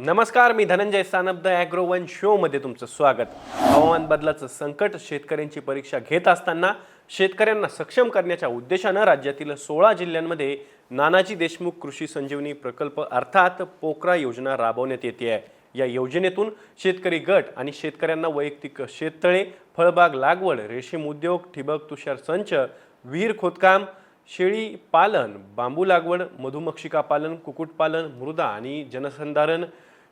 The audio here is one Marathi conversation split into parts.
नमस्कार मी Dhananjay Sanap the agro one शोमध्ये तुमचं स्वागत. हवामान बदलाचं संकट शेतकऱ्यांची परीक्षा घेत असताना शेतकऱ्यांना सक्षम करण्याच्या उद्देशानं राज्यातील सोळा जिल्ह्यांमध्ये नानाजी देशमुख कृषी संजीवनी प्रकल्प अर्थात पोकरा योजना राबवण्यात येते आहे. या योजनेतून शेतकरी गट आणि शेतकऱ्यांना वैयक्तिक शेततळे फळबाग लागवड रेशीम उद्योग ठिबक तुषार संच विहीर खोदकाम शेळी पालन बांबू लागवड मधुमक्षिका पालन कुक्कुटपालन मृदा आणि जनसंधारण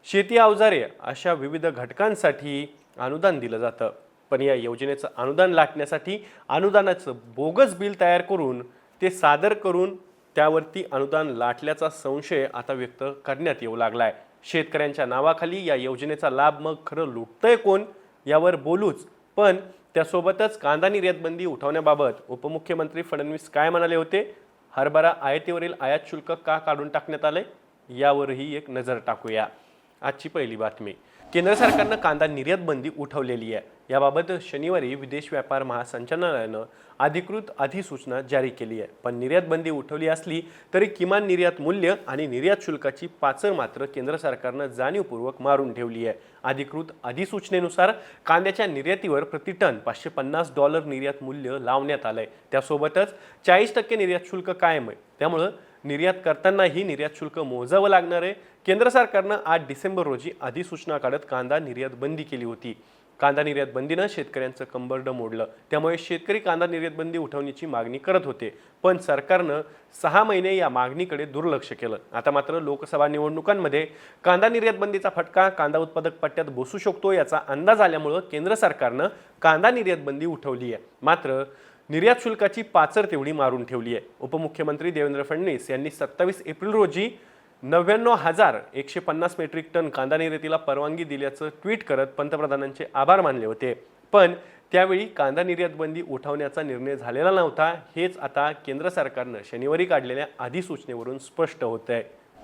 शेती अवजारे अशा विविध घटकांसाठी अनुदान दिलं जातं. पण या योजनेचं अनुदान लाटण्यासाठी अनुदानाचं बोगस बिल तयार करून ते सादर करून त्यावरती अनुदान लाटल्याचा संशय आता व्यक्त करण्यात येऊ लागला आहे शेतकऱ्यांच्या नावाखाली या योजनेचा लाभ मग खरं लुटतंय कोण यावर बोलूच. पण त्यासोबतच कांदा निर्यातबंदी उठवण्याबाबत उपमुख्यमंत्री फडणवीस काय म्हणाले होते? हरभरा आयातीवरील आयात शुल्क का काढून टाकण्यात आले यावरही एक नजर टाकूया. आजची पहिली बातमी. केंद्र सरकारनं कांदा निर्यात बंदी उठवलेली आहे. याबाबत शनिवारी विदेश व्यापार महासंचालनालयानं अधिकृत अधिसूचना जारी केली आहे. पण निर्यात बंदी उठवली असली तरी किमान निर्यात मूल्य आणि निर्यात शुल्काची पाचर मात्र केंद्र सरकारनं जाणीवपूर्वक मारून ठेवली आहे. अधिकृत अधिसूचनेनुसार कांद्याच्या निर्यातीवर प्रतिटन पाचशे पन्नास डॉलर निर्यात मूल्य लावण्यात आलंय. त्यासोबतच चाळीस टक्के निर्यात शुल्क कायम आहे. त्यामुळं निर्यात करतानाही निर्यात शुल्क मोजावं लागणार आहे. केंद्र सरकारनं आठ डिसेंबर रोजी अधिसूचना काढत कांदा निर्यात बंदी केली होती. कांदा निर्यात बंदीनं शेतकऱ्यांचं कंबरडं मोडलं. त्यामुळे शेतकरी कांदा निर्यात बंदी उठवण्याची मागणी करत होते. पण सरकारनं सहा महिने या मागणीकडे दुर्लक्ष केलं. आता मात्र लोकसभा निवडणुकांमध्ये कांदा निर्यात बंदीचा फटका कांदा उत्पादक पट्ट्यात बसू शकतो याचा अंदाज आल्यामुळं केंद्र सरकारनं कांदा निर्यात बंदी उठवली आहे. मात्र निर्यात शुल्काची पाचर तेवढी मारून ठेवली आहे. उपमुख्यमंत्री देवेंद्र फडणवीस यांनी सत्तावीस एप्रिल रोजी नव्याण्णव हजार एकशे पन्नास मेट्रिक टन कांदा निर्यातीला परवानगी दिल्याचं ट्विट करत पंतप्रधानांचे आभार मानले होते. पण त्यावेळी कांदा निर्यात बंदी उठवण्याचा निर्णय झालेला नव्हता हेच आता केंद्र सरकारनं शनिवारी काढलेल्या अधिसूचनेवरून स्पष्ट होत आहे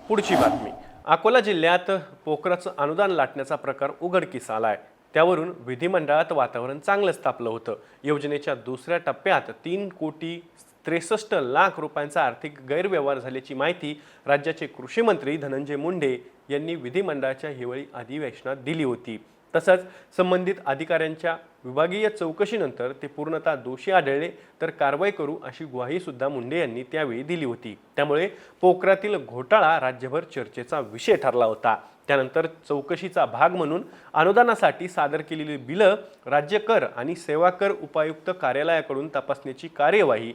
पुढची बातमी. अकोला जिल्ह्यात पोखराचं अनुदान लाटण्याचा प्रकार उघडकीस आलाय. त्यावरून विधिमंडळात वातावरण चांगलंच तापलं होतं. योजनेच्या दुसऱ्या टप्प्यात तीन कोटी त्रेसष्ट लाख रुपयांचा आर्थिक गैरव्यवहार झाल्याची माहिती राज्याचे कृषी मंत्री धनंजय मुंडे यांनी विधिमंडळाच्या हिवाळी अधिवेशनात दिली होती. तसंच संबंधित अधिकाऱ्यांच्या विभागीय चौकशीनंतर ते पूर्णतः दोषी आढळले तर कारवाई करू अशी ग्वाहीसुद्धा मुंडे यांनी त्यावेळी दिली होती. त्यामुळे पोखरातील घोटाळा राज्यभर चर्चेचा विषय ठरला होता. त्यानंतर चौकशीचा भाग म्हणून अनुदानासाठी सादर केलेली बिलं राज्य कर आणि सेवा कर उपायुक्त कार्यालयाकडून तपासण्याची कार्यवाही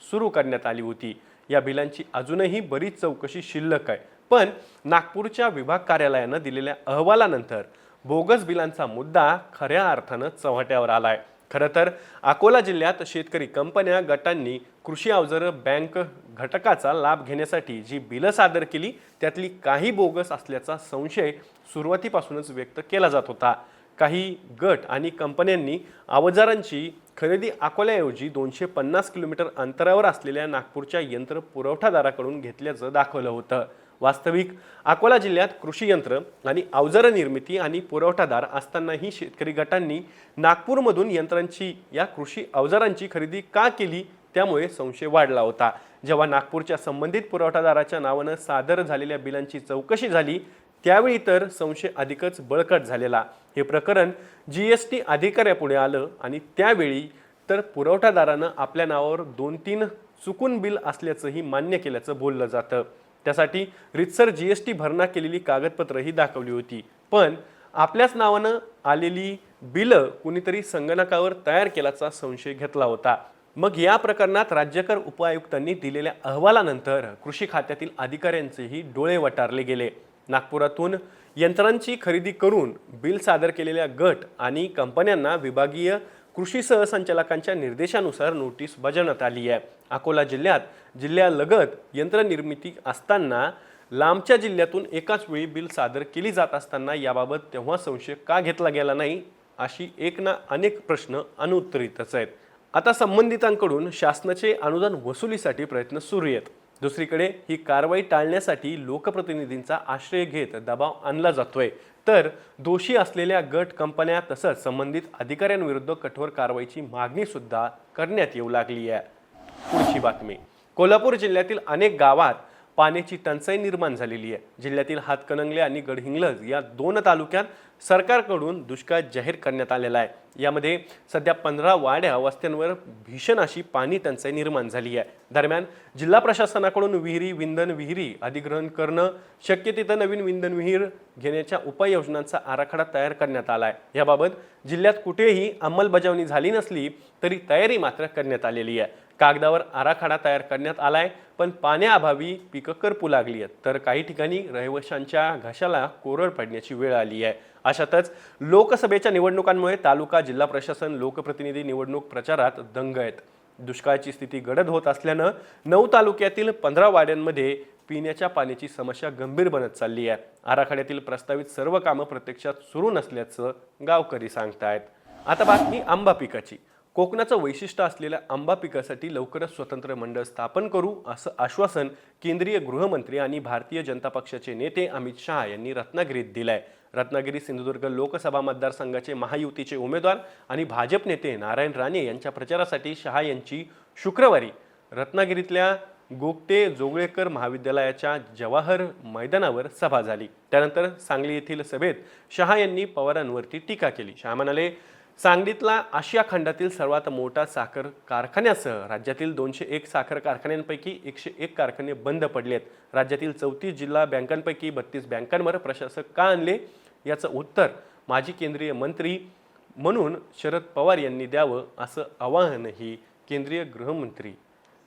सुरू करण्यात आली होती. या बिलांची अजूनही बरीच चौकशी शिल्लक आहे. पण नागपूरच्या विभाग कार्यालयानं दिलेल्या अहवालानंतर बोगस बिलांचा मुद्दा खऱ्या अर्थानं चव्हाट्यावर आला आहे खरं तर अकोला जिल्ह्यात शेतकरी कंपन्या गटांनी कृषी अवजारं बँक घटकाचा लाभ घेण्यासाठी जी बिलं सादर केली त्यातली काही बोगस असल्याचा संशय सुरुवातीपासूनच व्यक्त केला जात होता. काही गट आणि कंपन्यांनी अवजारांची खरेदी अकोल्याऐवजी दोनशे पन्नास किलोमीटर अंतरावर असलेल्या नागपूरच्या यंत्र पुरवठादाराकडून घेतल्याचं दाखवलं होतं. वास्तविक अकोला जिल्ह्यात कृषी यंत्र आणि अवजारं निर्मिती आणि पुरवठादार असतानाही शेतकरी गटांनी नागपूरमधून यंत्रांची या कृषी अवजारांची खरेदी का केली त्यामुळे संशय वाढला होता. जेव्हा नागपूरच्या संबंधित पुरवठादाराच्या नावानं सादर झालेल्या बिलांची चौकशी झाली त्यावेळी तर संशय अधिकच बळकट झालेला. हे प्रकरण जी एस टी अधिकाऱ्यापुढे आलं आणि त्यावेळी तर पुरवठादारानं आपल्या नावावर दोन तीन चुकून बिल असल्याचंही मान्य केल्याचं बोललं जातं. त्यासाठी रितसर जी एस टी भरणा केलेली कागदपत्रही दाखवली होती. पण आपल्याच नावानं आलेली बिलं कुणीतरी संगणकावर तयार केल्याचा संशय घेतला होता. मग या प्रकरणात राज्यकर उपायुक्तांनी दिलेल्या अहवालानंतर कृषी खात्यातील अधिकाऱ्यांचेही डोळे वटारले गेले. नागपुरातून यंत्रांची खरेदी करून बिल सादर केलेल्या गट आणि कंपन्यांना विभागीय कृषी सहसंचालकांच्या निर्देशानुसार नोटीस बजावण्यात आली आहे. अकोला जिल्ह्यात जिल्ह्यालगत यंत्रनिर्मिती असताना लांबच्या जिल्ह्यातून एकाच वेळी बिल सादर केली जात असताना याबाबत तेव्हा संशय का घेतला गेला नाही अशी एक ना अनेक प्रश्न अनुत्तरितच आहेत. आता संबंधितांकडून शासनाचे अनुदान वसुलीसाठी प्रयत्न सुरू आहेत. दुसरीकडे ही कारवाई टाळण्यासाठी लोकप्रतिनिधींचा आश्रय घेत दबाव आणला जातोय. तर दोषी असलेल्या गट कंपन्या तसंच संबंधित अधिकाऱ्यांविरुद्ध कठोर कारवाईची मागणी सुद्धा करण्यात येऊ लागली आहे. पुढची बातमी. कोल्हापूर जिल्ह्यातील अनेक गावात पाण्याची टंचाई निर्माण झालेली आहे. जिल्ह्यातील हातकणंगले आणि गडहिंग्लज या दोन तालुक्यात सरकारकडून दुष्काळ जाहीर करण्यात आलेला आहे. यामध्ये सध्या पंधरा वाड्या वस्त्यांवर भीषण अशी पाणी टंचाई निर्माण झाली आहे. दरम्यान जिल्हा प्रशासनाकडून विहिरी विंधन विहिरी अधिग्रहण करणं शक्य तिथं नवीन विंधन विहीर घेण्याच्या उपाययोजनांचा आराखडा तयार करण्यात आला आहे. याबाबत जिल्ह्यात कुठेही अंमलबजावणी झाली नसली तरी तयारी मात्र करण्यात आलेली आहे. कागदावर आराखडा तयार करण्यात आला आहे. पण पाण्याअभावी पिकं करपू लागली आहेत. तर काही ठिकाणी रहिवाशांच्या घशाला कोरड पडण्याची वेळ आली आहे. अशातच लोकसभेच्या निवडणुकांमुळे तालुका जिल्हा प्रशासन लोकप्रतिनिधी निवडणूक प्रचारात दंग आहेत. दुष्काळाची स्थिती गडद होत असल्यानं नऊ तालुक्यातील पंधरा वाड्यांमध्ये पिण्याच्या पाण्याची समस्या गंभीर बनत चालली आहे. आराखड्यातील प्रस्तावित सर्व कामं प्रत्यक्षात सुरू नसल्याचं गावकरी सांगतायत. आता बातमी आंबा पिकाची. कोकणाचं वैशिष्ट्य असलेल्या आंबा पिकासाठी लवकरच स्वतंत्र मंडळ स्थापन करू असं आश्वासन केंद्रीय गृहमंत्री आणि भारतीय जनता पक्षाचे नेते अमित शहा यांनी रत्नागिरीत दिलंय. रत्नागिरी सिंधुदुर्ग लोकसभा मतदारसंघाचे महायुतीचे उमेदवार आणि भाजप नेते नारायण राणे यांच्या प्रचारासाठी शहा यांची शुक्रवारी रत्नागिरीतल्या गोगटे जोगळेकर महाविद्यालयाच्या जवाहर मैदानावर सभा झाली. त्यानंतर सांगली येथील सभेत शहा यांनी पवारांवरती टीका केली. शहा म्हणाले सांगलीतला आशिया खंडातील सर्वात मोठा साखर कारखान्यासह राज्यातील दोनशे एक साखर कारखान्यांपैकी एकशे एक कारखाने बंद पडले आहेत. राज्यातील चौतीस जिल्हा बँकांपैकी बत्तीस बँकांवर प्रशासक का आणले? याचं उत्तर माजी केंद्रीय मंत्री म्हणून शरद पवार यांनी द्यावं असं आवाहनही केंद्रीय गृहमंत्री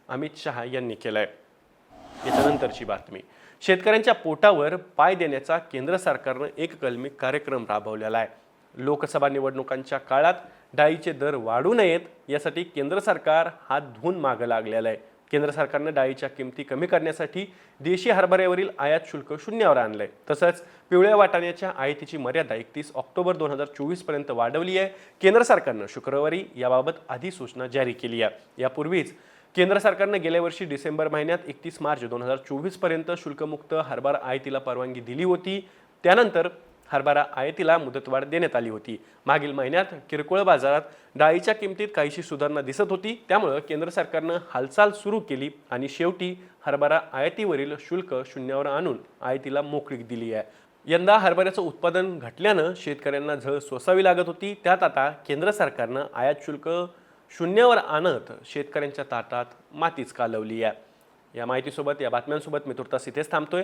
अमित शहा यांनी केलं आहे याच्यानंतरची बातमी. शेतकऱ्यांच्या पोटावर पाय देण्याचा केंद्र सरकारनं एक कलमी कार्यक्रम राबवलेला आहे. लोकसभा निवडणुकांच्या काळात डाळीचे दर वाढू नयेत यासाठी केंद्र सरकार हात धुवून मागं लागलेलं आहे. केंद्र सरकारनं डाळीच्या किमती कमी करण्यासाठी देशी हरभऱ्यावरील आयात शुल्क शून्यावर आणलंय. तसंच पिवळ्या वाटाण्याच्या आयातीची मर्यादा एकतीस ऑक्टोबर दोन हजार चोवीसपर्यंत वाढवली आहे. केंद्र सरकारनं शुक्रवारी याबाबत अधिसूचना जारी केली आहे. यापूर्वीच केंद्र सरकारनं गेल्या वर्षी डिसेंबर महिन्यात एकतीस मार्च दोन हजार चोवीसपर्यंत शुल्कमुक्त हरभर आयातीला परवानगी दिली होती. त्यानंतर हरभरा आयातीला मुदतवाढ देण्यात आली होती. मागील महिन्यात किरकोळ बाजारात डाळीच्या किमतीत काहीशी सुधारणा दिसत होती. त्यामुळं केंद्र सरकारनं हालचाल सुरू केली आणि शेवटी हरभरा आयातीवरील शुल्क शून्यावर आणून आयातीला मोकळीक दिली आहे. यंदा हरभऱ्याचं उत्पादन घटल्यानं शेतकऱ्यांना झळ सोसावी लागत होती. त्यात आता केंद्र सरकारनं आयात शुल्क शून्यावर आणत शेतकऱ्यांच्या ताटात मातीच कालवली आहे. या माहितीसोबत या बातम्यांसोबत मी तुर्तास इथेच थांबतोय.